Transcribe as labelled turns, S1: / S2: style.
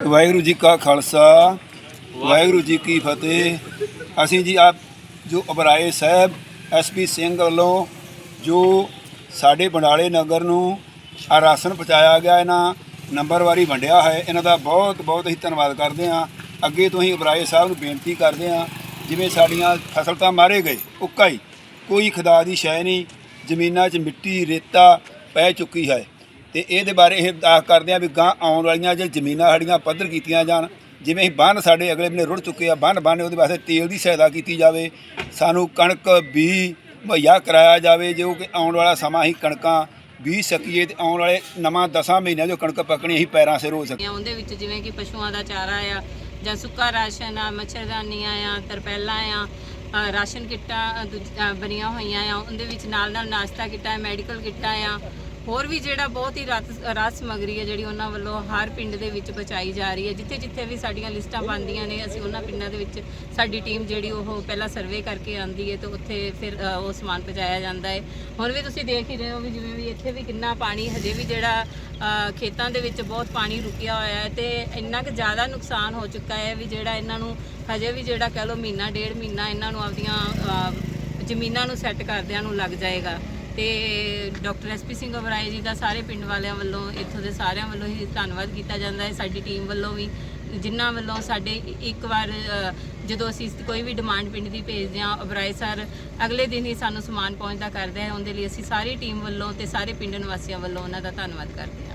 S1: ਵਾਹਿਗੁਰੂ ਜੀ ਕਾ ਖਾਲਸਾ, ਵਾਹਿਗੁਰੂ ਜੀ ਕੀ ਫਤਿਹ। ਅਸੀਂ ਜੀ ਆਪ ਜੋ ਅਬਰਾਏ ਸਾਹਿਬ ਐਸਪੀ ਸਿੰਘ ਵੱਲੋਂ ਜੋ ਸਾਡੇ ਬੰਡਾਲੇ ਨਗਰ ਨੂੰ ਆ ਰਾਸ਼ਨ ਪਹੁੰਚਾਇਆ ਗਿਆ, ਇਹਨਾਂ ਨੰਬਰਵਾਰੀ ਵੰਡਿਆ ਹੈ, ਇਹਨਾਂ ਦਾ ਬਹੁਤ ਬਹੁਤ ਅਸੀਂ ਧੰਨਵਾਦ ਕਰਦੇ ਹਾਂ। ਅੱਗੇ ਤੋਂ ਹੀ ਅਬਰਾਏ ਸਾਹਿਬ ਨੂੰ ਬੇਨਤੀ ਕਰਦੇ ਹਾਂ, ਜਿਵੇਂ ਸਾਡੀਆਂ ਫਸਲ ਤਾਂ ਮਾਰੇ ਗਏ, ਉੱਕਾ ਹੀ, ਕੋਈ ਖੁਦਾ ਦੀ ਸ਼ੈ ਨਹੀਂ, ਜ਼ਮੀਨਾਂ 'ਚ ਮਿੱਟੀ, ਰੇਤਾ ਪੈ ਚੁੱਕੀ ਹੈ। ਤੇ ਇਹਦੇ ਬਾਰੇ ਇਹ ਅਰਦਾਸ ਕਰਦੇ ਆ ਵੀ ਗਾਂ ਆਉਣ ਵਾਲੀਆਂ ਜੇ ਜ਼ਮੀਨਾਂ ਸਾਡੀਆਂ ਪੱਧਰ ਕੀਤੀਆਂ ਜਾਣ ਜਿਵੇਂ ਹੀ ਬੰਨ ਸਾਡੇ ਅਗਲੇ ਮਹੀਨੇ ਰੁੜ ਚੁੱਕੇ ਆ ਬੰਨ ਬੰਨ ਉਹਦੇ ਵਾਸਤੇ ਤੇਲ ਦੀ ਸਹਾਇਤਾ ਕੀਤੀ ਜਾਵੇ ਸਾਨੂੰ ਕਣਕ ਬੀ ਮੁਹੱਈਆ ਕਰਾਇਆ ਜਾਵੇ ਜੋ ਕਿ ਆਉਣ ਵਾਲਾ ਸਮਾਂ ਹੀ ਕਣਕਾਂ ਬੀਜ ਸਕੀਏ ਤੇ ਆਉਣ ਵਾਲੇ ਨਵਾਂ 10 ਮਹੀਨਿਆਂ ਜੋ ਕਣਕ ਪੱਕਣੀ ਅਸੀਂ ਪੈਰਾਂ ਸਿਰ ਹੋ ਸਕੀਏ।
S2: ਉਹਦੇ ਵਿੱਚ ਜਿਵੇਂ ਕਿ ਪਸ਼ੂਆਂ ਦਾ ਚਾਰਾ ਆ ਜਾਂ ਸੁੱਕਾ ਰਾਸ਼ਨ ਆ ਮੱਛਰਦਾਨੀਆਂ ਆ ਤਰਪੈਲਾਂ ਆ ਰਾਸ਼ਨ ਕਿੱਟਾਂ ਅ, ਬਣੀਆਂ ਹੋਈਆਂ ਆ ਉਹਦੇ ਵਿੱਚ ਨਾਲ ਨਾਲ ਨਾਸ਼ਤਾ ਕਿੱਟਾਂ ਮੈਡੀਕਲ ਕਿੱਟਾਂ ਆ ਹੋਰ ਵੀ ਜਿਹੜਾ ਬਹੁਤ ਹੀ ਰਾਤ ਰਾਤ ਸਮਗਰੀ ਹੈ ਜਿਹੜੀ ਉਹਨਾਂ ਵੱਲੋਂ ਹਰ ਪਿੰਡ ਦੇ ਵਿੱਚ ਪਹੁੰਚਾਈ ਜਾ ਰਹੀ ਹੈ। ਜਿੱਥੇ ਜਿੱਥੇ ਵੀ ਸਾਡੀਆਂ ਲਿਸਟਾਂ ਬਣਦੀਆਂ ਨੇ, ਅਸੀਂ ਉਹਨਾਂ ਪਿੰਡਾਂ ਦੇ ਵਿੱਚ ਸਾਡੀ ਟੀਮ ਜਿਹੜੀ ਉਹ ਪਹਿਲਾਂ ਸਰਵੇ ਕਰਕੇ ਆਂਦੀ ਹੈ ਤੇ ਉੱਥੇ ਫਿਰ ਉਹ ਸਮਾਨ ਪਹੁੰਚਾਇਆ ਜਾਂਦਾ ਹੈ। ਹੁਣ ਵੀ ਤੁਸੀਂ ਦੇਖ ਹੀ ਰਹੇ ਹੋ ਵੀ ਜਿਵੇਂ ਵੀ ਇੱਥੇ ਵੀ ਕਿੰਨਾ ਪਾਣੀ, ਹਜੇ ਵੀ ਜਿਹੜਾ ਖੇਤਾਂ ਦੇ ਵਿੱਚ ਬਹੁਤ ਪਾਣੀ ਰੁਕਿਆ ਹੋਇਆ ਹੈ ਤੇ ਇੰਨਾ ਕੁ ਜ਼ਿਆਦਾ ਨੁਕਸਾਨ ਹੋ ਚੁੱਕਾ ਹੈ ਵੀ ਜਿਹੜਾ ਇਹਨਾਂ ਨੂੰ ਹਜੇ ਵੀ ਜਿਹੜਾ ਕਹਿ ਲਓ ਮਹੀਨਾ, ਡੇਢ ਮਹੀਨਾ ਇਹਨਾਂ ਨੂੰ ਆਪਦੀਆਂ ਜ਼ਮੀਨਾਂ ਨੂੰ ਸੈੱਟ ਕਰਦਿਆਂ ਨੂੰ ਲੱਗ ਜਾਏਗਾ। ਤੇ ਡਾਕਟਰ ਐਸਪੀ ਸਿੰਘ ਅਬਰਾਏ ਜੀ ਦਾ ਸਾਰੇ ਪਿੰਡ ਵਾਲਿਆਂ ਵੱਲੋਂ, ਇੱਥੋਂ ਦੇ ਸਾਰਿਆਂ ਵੱਲੋਂ ਹੀ ਧੰਨਵਾਦ ਕੀਤਾ ਜਾਂਦਾ ਹੈ, ਸਾਡੀ ਟੀਮ ਵੱਲੋਂ ਵੀ, ਜਿਨ੍ਹਾਂ ਵੱਲੋਂ ਸਾਡੇ ਇੱਕ ਵਾਰ ਜਦੋਂ ਅਸੀਂ ਕੋਈ ਵੀ ਡਿਮਾਂਡ ਪਿੰਡ ਦੀ ਭੇਜਦੇ ਹਾਂ ਅਬਰਾਏ ਸਰ ਅਗਲੇ ਦਿਨ ਹੀ ਸਾਨੂੰ ਸਮਾਨ ਪਹੁੰਚਦਾ ਕਰਦੇ ਹੈ ਉਹਦੇ ਲਈ ਅਸੀਂ ਸਾਰੀ ਟੀਮ ਵੱਲੋਂ ਤੇ ਸਾਰੇ ਪਿੰਡ ਨਿਵਾਸੀਆਂ ਵੱਲੋਂ ਉਹਨਾਂ ਦਾ ਧੰਨਵਾਦ ਕਰਦੇ ਹਾਂ।